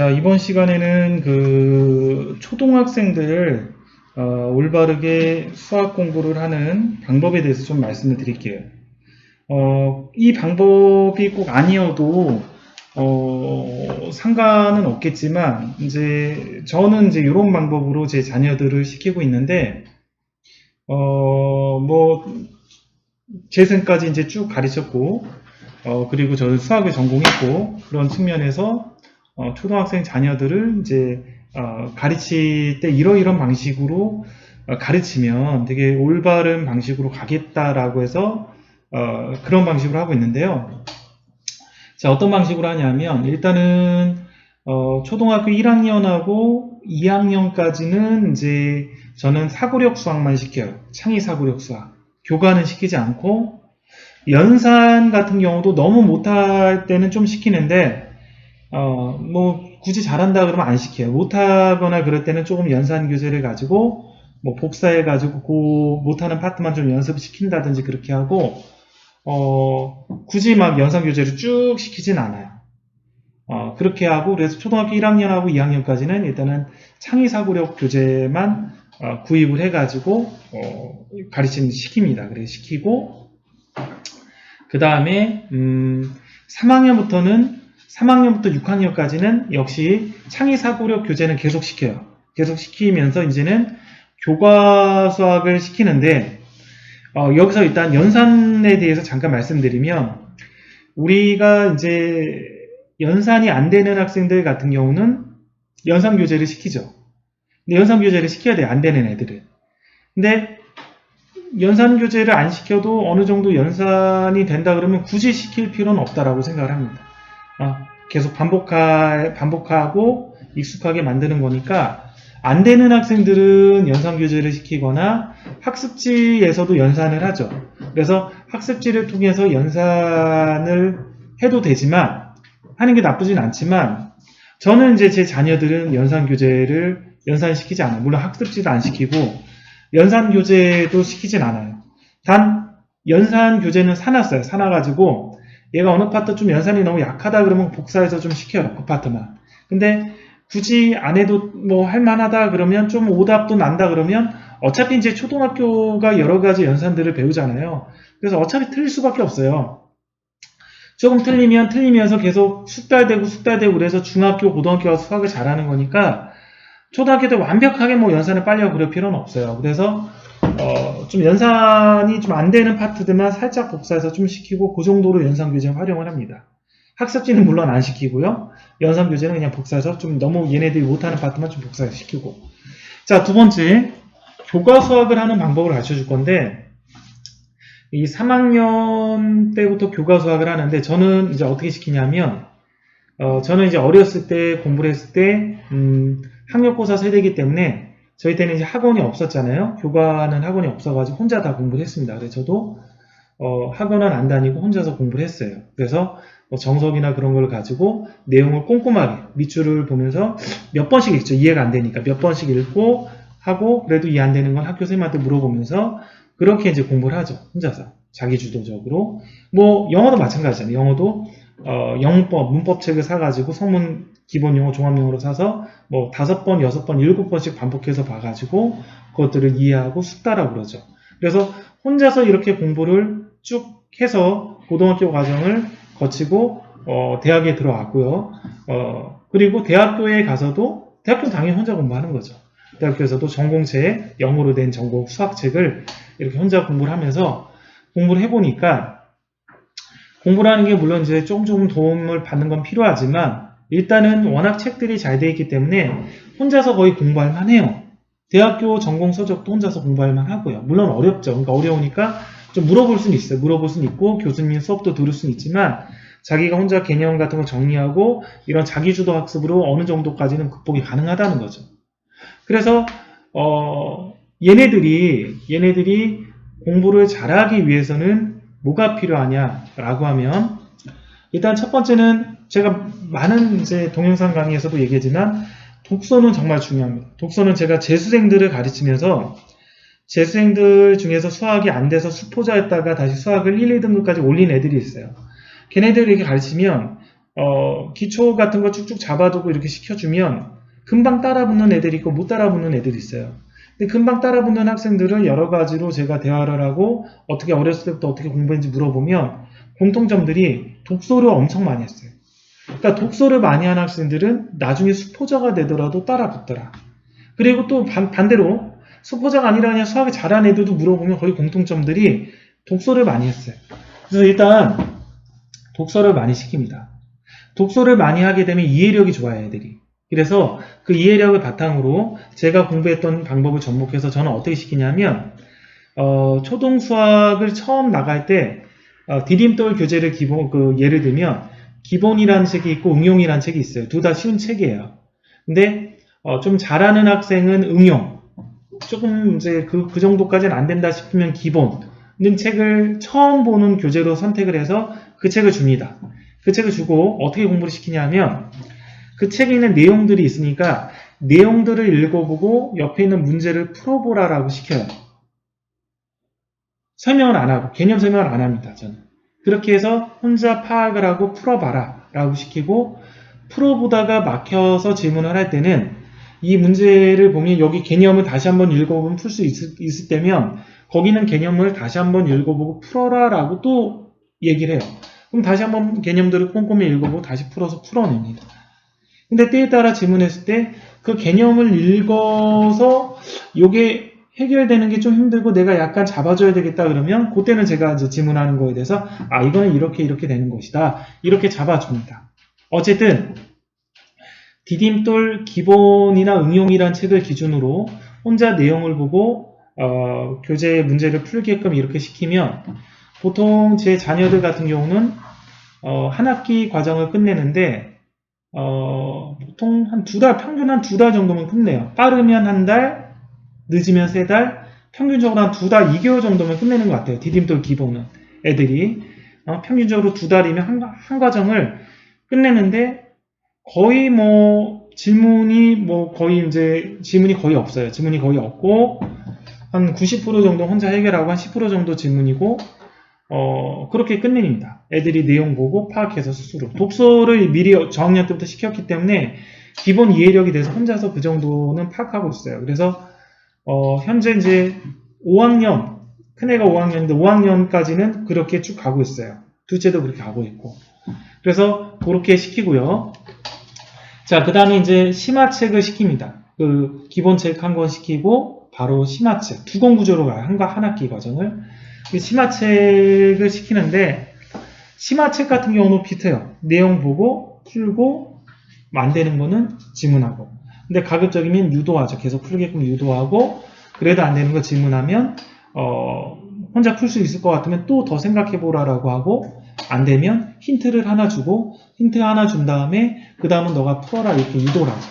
자, 이번 시간에는 그 초등학생들 어, 올바르게 수학 공부를 하는 방법에 대해서 좀 말씀을 드릴게요. 어, 이 방법이 꼭 아니어도 어, 상관은 없겠지만 이제 저는 이제 이런 방법으로 제 자녀들을 시키고 있는데 어, 뭐 재생까지 이제 쭉 가르쳤고 어, 그리고 저는 수학을 전공했고 그런 측면에서 어, 초등학생 자녀들을 이제 어, 가르칠 때 이러이런 방식으로 어, 가르치면 되게 올바른 방식으로 가겠다라고 해서 어, 그런 방식으로 하고 있는데요. 자, 어떤 방식으로 하냐면 일단은 어, 초등학교 1학년하고 2학년까지는 이제 저는 사고력 수학만 시켜요. 창의 사고력 수학. 교과는 시키지 않고 연산 같은 경우도 너무 못할 때는 좀 시키는데 어, 뭐 굳이 잘한다 그러면 안 시켜요. 못하거나 그럴 때는 조금 연산 교재를 가지고 뭐 복사해 가지고 그 못하는 파트만 좀 연습시킨다든지 그렇게 하고 어, 굳이 막 연산 교재를 쭉 시키진 않아요. 어, 그렇게 하고 그래서 초등학교 1학년하고 2학년까지는 일단은 창의 사고력 교재만 어, 구입을 해가지고 어, 가르치는 시킵니다. 그래서 시키고 그 다음에 음, 3학년부터는 3학년부터 6학년까지는 역시 창의 사고력 교재는 계속 시켜요. 계속 시키면서 이제는 교과 수학을 시키는데 어, 여기서 일단 연산에 대해서 잠깐 말씀드리면 우리가 이제 연산이 안 되는 학생들 같은 경우는 연산 교재를 시키죠. 근데 연산 교재를 시켜야 돼요. 안 되는 애들은. 근데 연산 교재를 안 시켜도 어느 정도 연산이 된다 그러면 굳이 시킬 필요는 없다라고 생각을 합니다. 아, 계속 반복하, 반복하고 익숙하게 만드는 거니까 안 되는 학생들은 연산 교재를 시키거나 학습지에서도 연산을 하죠. 그래서 학습지를 통해서 연산을 해도 되지만 하는 게 나쁘진 않지만 저는 이제 제 자녀들은 연산 교재를 연산시키지 않아요. 물론 학습지도 안 시키고 연산 교재도 시키진 않아요. 단 연산 교재는 사놨어요. 사놔가지고 얘가 어느 파트 좀 연산이 너무 약하다 그러면 복사해서 좀 시켜요. 그 파트만. 근데 굳이 안 해도 뭐 할만하다 그러면 좀 오답도 난다 그러면 어차피 이제 초등학교가 여러 가지 연산들을 배우잖아요. 그래서 어차피 틀릴 수밖에 없어요. 조금 틀리면 틀리면서 계속 숙달되고 숙달되고 그래서 중학교, 고등학교 가서 수학을 잘하는 거니까 초등학교 때 완벽하게 뭐 연산을 하고 그럴 필요는 없어요. 그래서 어, 좀 연산이 좀 안 되는 파트들만 살짝 복사해서 좀 시키고 그 정도로 연산 교재 활용을 합니다. 학습지는 물론 안 시키고요. 연산 교재는 그냥 복사해서 좀 너무 얘네들이 못하는 파트만 좀 복사해서 시키고. 자, 두 번째. 교과 수학을 하는 방법을 가르쳐 줄 건데, 이 3학년 때부터 교과 수학을 하는데, 저는 이제 어떻게 시키냐면, 어, 저는 이제 어렸을 때 공부를 했을 때, 음, 학력고사 세대이기 때문에, 저희 때는 이제 학원이 없었잖아요. 교과는 학원이 없어가지고 혼자 다 공부를 했습니다. 그래서 저도, 어, 학원은 안 다니고 혼자서 공부를 했어요. 그래서 뭐 정석이나 그런 걸 가지고 내용을 꼼꼼하게 밑줄을 보면서 몇 번씩 읽죠. 이해가 안 되니까 몇 번씩 읽고 하고 그래도 이해 안 되는 건 학교 선생님한테 물어보면서 그렇게 이제 공부를 하죠. 혼자서 자기 주도적으로 뭐 영어도 마찬가지잖아요. 영어도 어, 영문법 문법 책을 사가지고 성문 기본 용어 종합 용어로 사서 뭐 다섯 번 여섯 번 일곱 번씩 반복해서 봐가지고 그것들을 이해하고 숙다라고 그러죠. 그래서 혼자서 이렇게 공부를 쭉 해서 고등학교 과정을 거치고 어, 대학에 들어왔고요. 어, 그리고 대학교에 가서도 대학교 당연히 혼자 공부하는 거죠. 대학교에서도 전공책 영어로 된 전공 수학책을 이렇게 혼자 공부를 하면서 공부를 해보니까 공부를 하는 게 물론 이제 조금 조금 도움을 받는 건 필요하지만 일단은 워낙 책들이 잘 되어 있기 때문에 혼자서 거의 공부할 만해요. 대학교 전공 서적도 혼자서 공부할 만하고요. 물론 어렵죠. 그러니까 어려우니까 좀 물어볼 수는 있어요. 물어볼 수는 있고 교수님 수업도 들을 수는 있지만 자기가 혼자 개념 같은 거 정리하고 이런 자기주도 학습으로 어느 정도까지는 극복이 가능하다는 거죠. 그래서 어, 얘네들이 얘네들이 공부를 잘하기 위해서는 뭐가 필요하냐라고 하면 일단 첫 번째는 제가 많은 이제 동영상 강의에서도 얘기했지만 독서는 정말 중요합니다. 독서는 제가 재수생들을 가르치면서 재수생들 중에서 수학이 안 돼서 수포자였다가 다시 수학을 1, 2등급까지 올린 애들이 있어요. 걔네들 이렇게 가르치면 어, 기초 같은 거 쭉쭉 잡아두고 이렇게 시켜주면 금방 따라붙는 애들이 있고 못 따라붙는 애들이 있어요. 근데 금방 따라붙는 학생들을 여러 가지로 제가 대화를 하고 어떻게 어렸을 때부터 어떻게 공부했는지 물어보면 공통점들이 독서를 엄청 많이 했어요. 그러니까 독서를 많이 한 학생들은 나중에 수포자가 되더라도 따라붙더라. 그리고 또 반, 반대로 수포자가 아니라 그냥 수학을 잘하는 애들도 물어보면 거의 공통점들이 독서를 많이 했어요. 그래서 일단 독서를 많이 시킵니다. 독서를 많이 하게 되면 이해력이 좋아요, 애들이. 그래서 그 이해력을 바탕으로 제가 공부했던 방법을 접목해서 저는 어떻게 시키냐면 어, 초등 수학을 처음 나갈 때 어, 디딤돌 교재를 기본 그 예를 들면 기본이라는 책이 있고 응용이라는 책이 있어요. 둘 다 쉬운 책이에요. 근데 어, 좀 잘하는 학생은 응용, 조금 이제 그, 그 정도까지는 안 된다 싶으면 기본은 책을 처음 보는 교재로 선택을 해서 그 책을 줍니다. 그 책을 주고 어떻게 공부를 시키냐면 그 책에 있는 내용들이 있으니까 내용들을 읽어보고 옆에 있는 문제를 풀어보라라고 시켜요. 설명을 안 하고 개념 설명을 안 합니다. 저는 그렇게 해서 혼자 파악을 하고 풀어봐라라고 시키고 풀어보다가 막혀서 질문을 할 때는 이 문제를 보면 여기 개념을 다시 한번 읽어보면 풀 수 있을, 있을 때면 거기는 개념을 다시 한번 읽어보고 풀어라라고 또 얘기를 해요. 그럼 다시 한번 개념들을 꼼꼼히 읽어보고 다시 풀어서 풀어냅니다. 근데 때에 따라 질문했을 때 그 개념을 읽어서 이게 해결되는 게 좀 힘들고 내가 약간 잡아줘야 되겠다 그러면 그때는 제가 이제 질문하는 거에 대해서 아 이거는 이렇게 이렇게 되는 것이다 이렇게 잡아줍니다. 어쨌든 디딤돌 기본이나 응용이란 책을 기준으로 혼자 내용을 보고 어, 교재 문제를 풀게끔 이렇게 시키면 보통 제 자녀들 같은 경우는 어, 한 학기 과정을 끝내는데 어, 보통 한 두 달, 평균 한 두 달 정도면 끝내요. 빠르면 한 달, 늦으면 세 달, 평균적으로 한 두 달, 2개월 정도면 끝내는 것 같아요. 디딤돌 기본은. 애들이. 어, 평균적으로 두 달이면 한, 한 과정을 끝내는데 거의 뭐 질문이 뭐 거의 이제 질문이 거의 없어요. 질문이 거의 없고 한 90% 정도 혼자 해결하고 한 10% 정도 질문이고 어, 그렇게 끝냅니다. 애들이 내용 보고 파악해서 스스로. 독서를 미리 저학년 때부터 시켰기 때문에 기본 이해력이 돼서 혼자서 그 정도는 파악하고 있어요. 그래서, 어, 현재 이제 5학년, 큰애가 5학년인데 5학년까지는 그렇게 쭉 가고 있어요. 둘째도 그렇게 가고 있고. 그래서 그렇게 시키고요. 자, 그 다음에 이제 심화책을 시킵니다. 그 기본책 한 권 시키고 바로 심화책 두 권 구조로 가요. 한과 한 학기 과정을. 심화책을 시키는데 심화책 같은 경우는 비슷해요. 내용 보고 풀고 만드는 거는 질문하고 근데 가급적이면 유도하죠. 계속 풀게끔 유도하고 그래도 안 되는 거 질문하면 어, 혼자 풀 수 있을 것 같으면 또 더 생각해 보라라고 하고 안 되면 힌트를 하나 주고 힌트 하나 준 다음에 그 다음은 너가 풀어라 이렇게 유도를 하죠.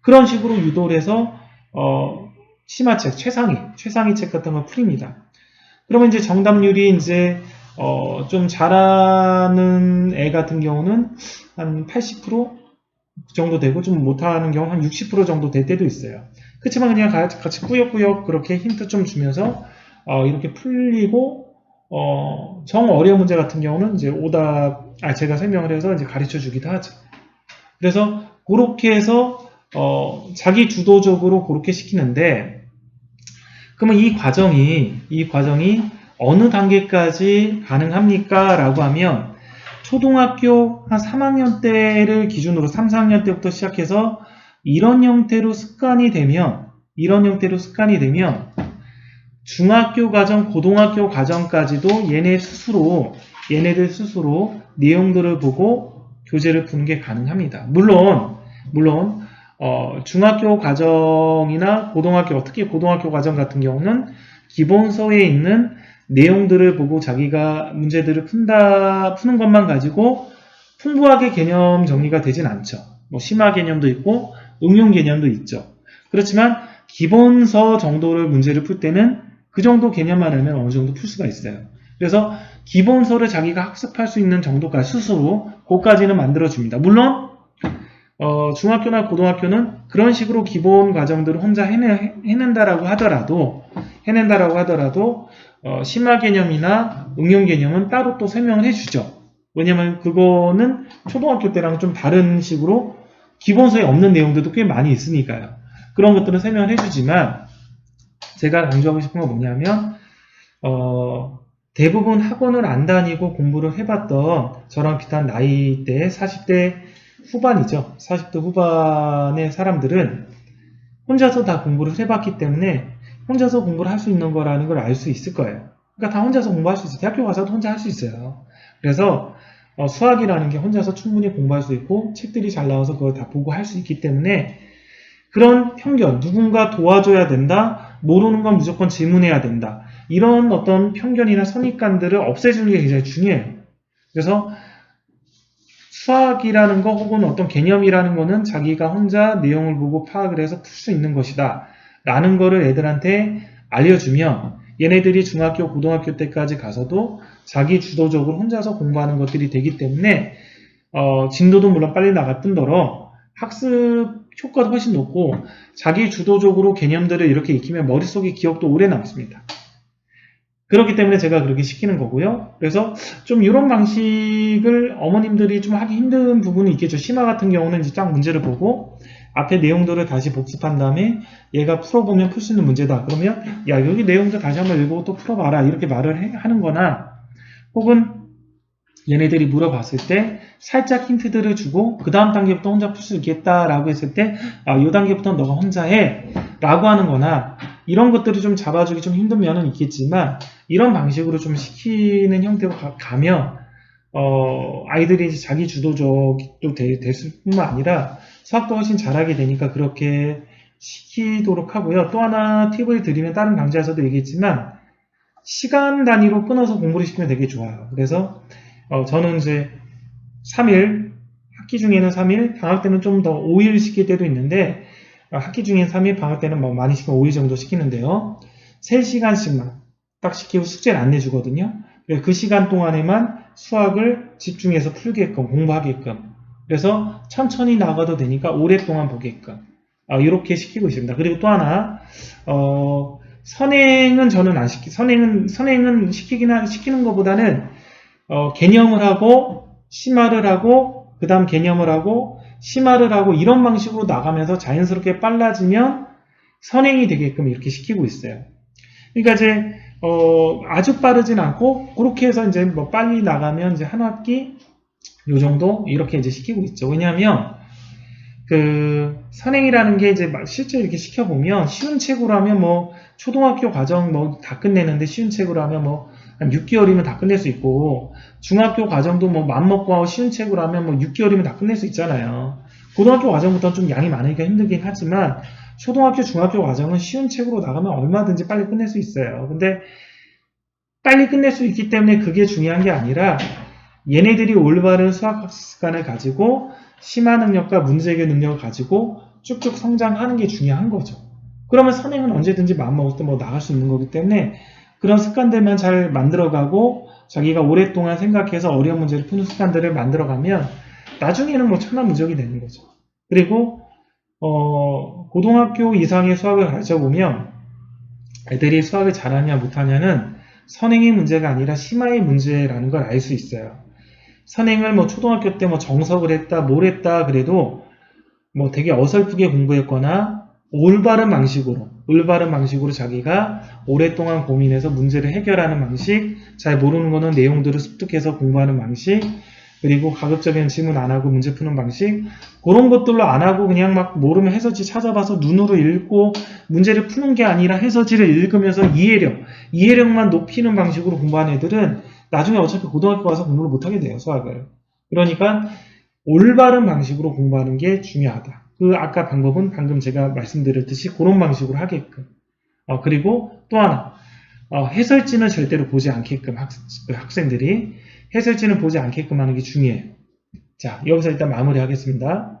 그런 식으로 유도를 해서 어, 심화책 최상위 최상위 책 같은 걸 풀입니다. 그러면 이제 정답률이 이제 어, 좀 잘하는 애 같은 경우는 한 80% 정도 되고 좀 못하는 경우 한 60% 정도 될 때도 있어요. 그렇지만 그냥 같이 꾸역꾸역 그렇게 힌트 좀 주면서 어, 이렇게 풀리고 어, 정 어려운 문제 같은 경우는 이제 오답 아 제가 설명을 해서 이제 가르쳐 주기도 하죠. 그래서 그렇게 해서 어, 자기 주도적으로 그렇게 시키는데 그러면 이 과정이 이 과정이 어느 단계까지 가능합니까? 라고 하면 초등학교 한 3학년 때를 기준으로 3, 4학년 때부터 시작해서 이런 형태로 습관이 되면 이런 형태로 습관이 되면 중학교 과정, 고등학교 과정까지도 얘네 스스로 얘네들 스스로 내용들을 보고 교재를 푸는 게 가능합니다. 물론 물론 어, 중학교 과정이나 고등학교, 특히 고등학교 과정 같은 경우는 기본서에 있는 내용들을 보고 자기가 문제들을 푼다, 푸는 것만 가지고 풍부하게 개념 정리가 되진 않죠. 뭐 심화 개념도 있고 응용 개념도 있죠. 그렇지만 기본서 정도를 문제를 풀 때는 그 정도 개념만 알면 어느 정도 풀 수가 있어요. 그래서 기본서를 자기가 학습할 수 있는 정도까지 스스로 그까지는 만들어줍니다. 물론 어, 중학교나 고등학교는 그런 식으로 기본 과정들을 혼자 해내, 해낸다라고 하더라도 해낸다라고 하더라도 어, 심화 개념이나 응용 개념은 따로 또 설명을 해주죠. 왜냐면 그거는 초등학교 때랑 좀 다른 식으로 기본서에 없는 내용들도 꽤 많이 있으니까요. 그런 것들은 설명을 해주지만 제가 강조하고 싶은 건 뭐냐면 어, 대부분 학원을 안 다니고 공부를 해봤던 저랑 비슷한 나이대 40대 후반이죠. 40대 후반의 사람들은 혼자서 다 공부를 해봤기 때문에 혼자서 공부를 할 수 있는 거라는 걸 알 수 있을 거예요. 그러니까 다 혼자서 공부할 수 있어요. 대학교 가서도 혼자 할 수 있어요. 그래서 어, 수학이라는 게 혼자서 충분히 공부할 수 있고 책들이 잘 나와서 그걸 다 보고 할 수 있기 때문에 그런 편견, 누군가 도와줘야 된다, 모르는 건 무조건 질문해야 된다. 이런 어떤 편견이나 선입관들을 없애주는 게 굉장히 중요해요. 그래서 수학이라는 거 혹은 어떤 개념이라는 거는 자기가 혼자 내용을 보고 파악을 해서 풀 수 있는 것이다. 라는 거를 애들한테 알려주면 얘네들이 중학교, 고등학교 때까지 가서도 자기 주도적으로 혼자서 공부하는 것들이 되기 때문에 어, 진도도 물론 빨리 나갈 뿐더러 학습 효과도 훨씬 높고 자기 주도적으로 개념들을 이렇게 익히면 머릿속에 기억도 오래 남습니다. 그렇기 때문에 제가 그렇게 시키는 거고요. 그래서 좀 이런 방식을 어머님들이 좀 하기 힘든 부분이 있겠죠. 심화 같은 경우는 이제 딱 문제를 보고 앞에 내용들을 다시 복습한 다음에 얘가 풀어보면 풀 수 있는 문제다. 그러면 야 여기 내용들 다시 한번 읽고 또 풀어봐라 이렇게 말을 해- 하는 거나 혹은 얘네들이 물어봤을 때 살짝 힌트들을 주고 그 다음 단계부터 혼자 풀 수 있겠다라고 했을 때 아, 이 단계부터 너가 혼자 해 라고 하는 거나 이런 것들을 좀 잡아주기 좀 힘든 면은 있겠지만 이런 방식으로 좀 시키는 형태로 가, 면 어, 아이들이 자기 주도적도 되- 됐을 뿐만 아니라 수학도 훨씬 잘하게 되니까 그렇게 시키도록 하고요. 또 하나 팁을 드리면 다른 강좌에서도 얘기했지만 시간 단위로 끊어서 공부를 시키면 되게 좋아요. 그래서 어, 저는 이제 3일, 학기 중에는 3일, 방학 때는 좀 더 5일 시킬 때도 있는데 어, 학기 중엔 3일, 방학 때는 뭐 많이 시키면 5일 정도 시키는데요. 3시간씩만 딱 시키고 숙제를 안 내주거든요. 그래서 그 시간 동안에만 수학을 집중해서 풀게끔, 공부하게끔. 그래서 천천히 나가도 되니까 오랫동안 보게끔. 어, 이렇게 시키고 있습니다. 그리고 또 하나, 어, 선행은 저는 안 시키, 선행은, 선행은 시키긴, 하- 시키는 것보다는, 어, 개념을 하고, 심화를 하고, 그 다음 개념을 하고, 심화를 하고, 이런 방식으로 나가면서 자연스럽게 빨라지면 선행이 되게끔 이렇게 시키고 있어요. 그러니까 이제, 어, 아주 빠르진 않고, 그렇게 해서 이제 뭐 빨리 나가면 이제 한 학기, 요 정도? 이렇게 이제 시키고 있죠. 왜냐하면, 그, 선행이라는 게 이제 막 실제 이렇게 시켜보면, 쉬운 책으로 하면 뭐, 초등학교 과정 뭐 다 끝내는데 쉬운 책으로 하면 뭐, 한 6개월이면 다 끝낼 수 있고, 중학교 과정도 뭐 맘먹고 쉬운 책으로 하면 뭐 6개월이면 다 끝낼 수 있잖아요. 고등학교 과정부터는 좀 양이 많으니까 힘들긴 하지만, 초등학교, 중학교 과정은 쉬운 책으로 나가면 얼마든지 빨리 끝낼 수 있어요. 근데 빨리 끝낼 수 있기 때문에 그게 중요한 게 아니라 얘네들이 올바른 수학 학습 습관을 가지고 심화 능력과 문제 해결 능력을 가지고 쭉쭉 성장하는 게 중요한 거죠. 그러면 선행은 언제든지 마음먹을 때 뭐 나갈 수 있는 거기 때문에 그런 습관들만 잘 만들어가고 자기가 오랫동안 생각해서 어려운 문제를 푸는 습관들을 만들어가면 나중에는 뭐 천하무적이 되는 거죠. 그리고 어, 고등학교 이상의 수학을 가르쳐 보면 애들이 수학을 잘하냐 못하냐는 선행의 문제가 아니라 심화의 문제라는 걸 알 수 있어요. 선행을 뭐 초등학교 때 뭐 정석을 했다, 뭘 했다 그래도 뭐 되게 어설프게 공부했거나 올바른 방식으로, 올바른 방식으로 자기가 오랫동안 고민해서 문제를 해결하는 방식, 잘 모르는 거는 내용들을 습득해서 공부하는 방식, 그리고 가급적이면 질문 안 하고 문제 푸는 방식, 그런 것들로 안 하고 그냥 막 모르면 해설지 찾아봐서 눈으로 읽고 문제를 푸는 게 아니라 해설지를 읽으면서 이해력, 이해력만 높이는 방식으로 공부하는 애들은 나중에 어차피 고등학교 가서 공부를 못하게 돼요, 수학을. 그러니까 올바른 방식으로 공부하는 게 중요하다. 그 아까 방법은 방금 제가 말씀드렸듯이 그런 방식으로 하게끔. 어, 그리고 또 하나, 어, 해설지는 절대로 보지 않게끔 학, 그 학생들이 해설지는 보지 않게끔 하는 게 중요해요. 자, 여기서 일단 마무리 하겠습니다.